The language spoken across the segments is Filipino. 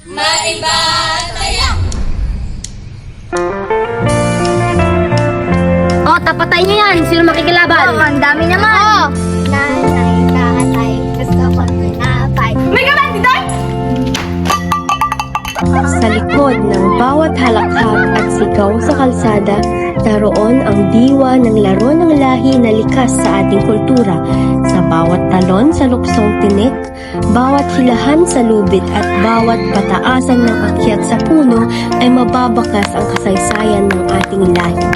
Oh, tapatay niyo yan. Sino makikilaban? Oh, ang dami naman. Oh. Nanay, tatay, gusto ko tinapay. May galang dito? Sa likod ng bawat halakhak at sigaw sa kalsada, naroon ang diwa ng laro ng lahi na likas sa ating kultura. Sa bawat talon sa luksong tinik, bawat hilahan sa lubid at bawat pataasan ng akyat sa puno ay mababakas ang kasaysayan ng ating lahi.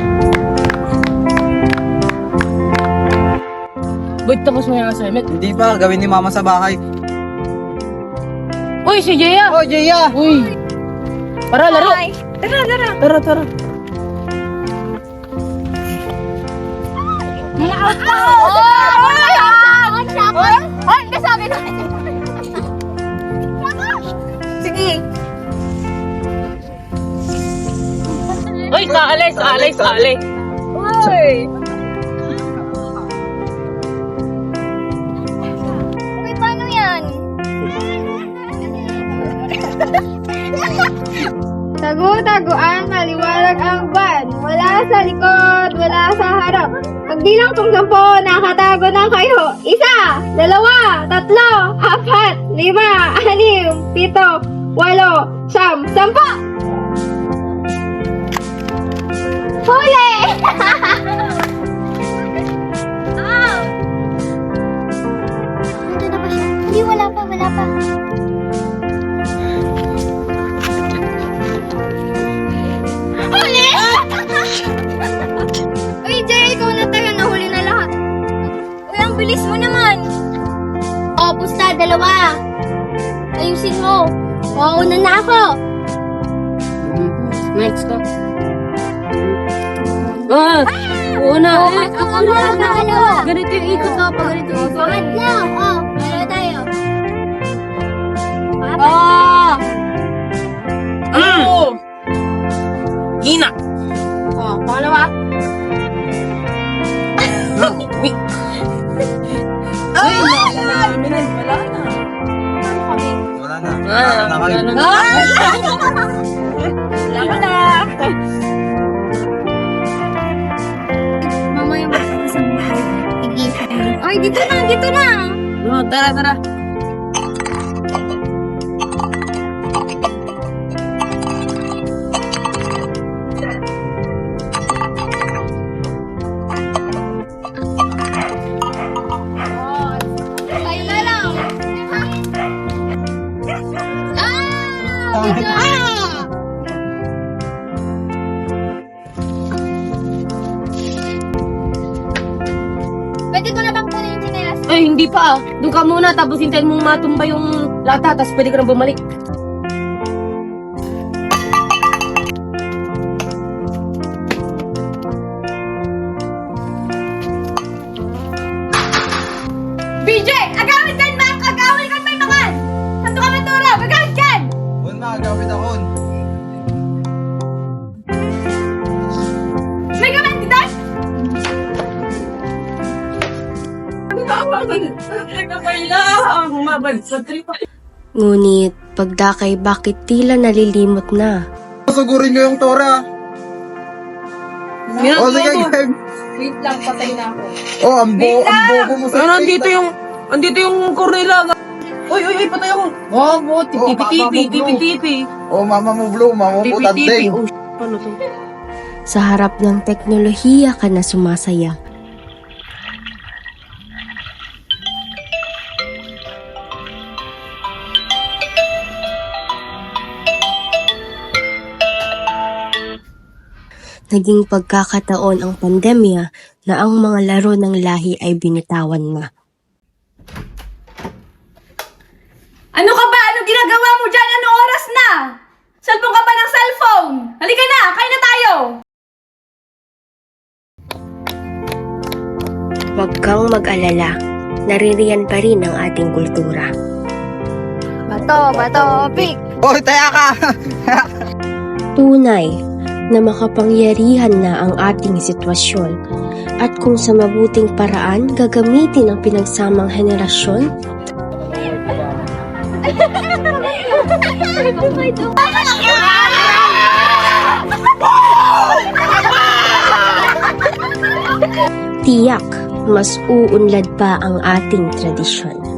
Ba't tapos mo yung assignment? Hindi pa, gawin ni mama sa bahay. Uy, si Jeya! Oh, Jaya! Uy! Tara, laro! Tara, tara. Tara, tara. Uy, saali, saali, saali. Uy. Uy, paano yan? Tago-taguan, maliwalag ang ban. Wala sa likod, wala sa harap. Pagbilang kung sampo, nakatago na kayo. Isa, dalawa, tatlo, apat, lima, anim, pito, walo, siyam, sampo! Huli! ah! Hindi, wala pa, wala pa. Dalawa. Ayusin mo. Mauna na ako. Next ka. Ah! Una! Oh, ako na, ano? Ganito yung ikot ko. Pag ganito yung ikot. Pangatlo. Oh, dalawa tayo. Ah! Mm! Hina! Oh, pangalawa. Uy! Ah, na kayo. ganun. Wala na. Mama yung bata sa bahay. Ay, dito na, dito na. Oh, tara, tara. Hindi pa ah. Doon ka muna, tapos hintayin mong matumba yung lata, tapos pwede ka na bumalik. Ngunit pagdakay bakit tila nalilimot na. Sugurin nyo yung tora. O, sige, game. Wait lang, patay na ako. Oh, ang, bo ang bobo mo sa Pero andito yung, andito yung Cornela. Uy, uy, uy, patay ako. Oh, oh, tipi-tipi, mo, bro. tipi-tipi. Oh, mama mo blue, mama mo Tipi-tipi. tanding. Oh, sh- ano to? Sa harap ng teknolohiya ka na sumasaya. Naging pagkakataon ang pandemya na ang mga laro ng lahi ay binitawan na. Ano ka ba? Ano ginagawa mo dyan? Anong oras na? Cellphone ka ba ng cellphone? Halika na! Kain na tayo! Huwag kang mag-alala, naririyan pa rin ang ating kultura. Bato, bato, pick! Oy, taya ka! Tunay na makapangyarihan na ang ating sitwasyon at kung sa mabuting paraan gagamitin ang pinagsamang henerasyon, Tiyak, mas uunlad pa ang ating tradisyon.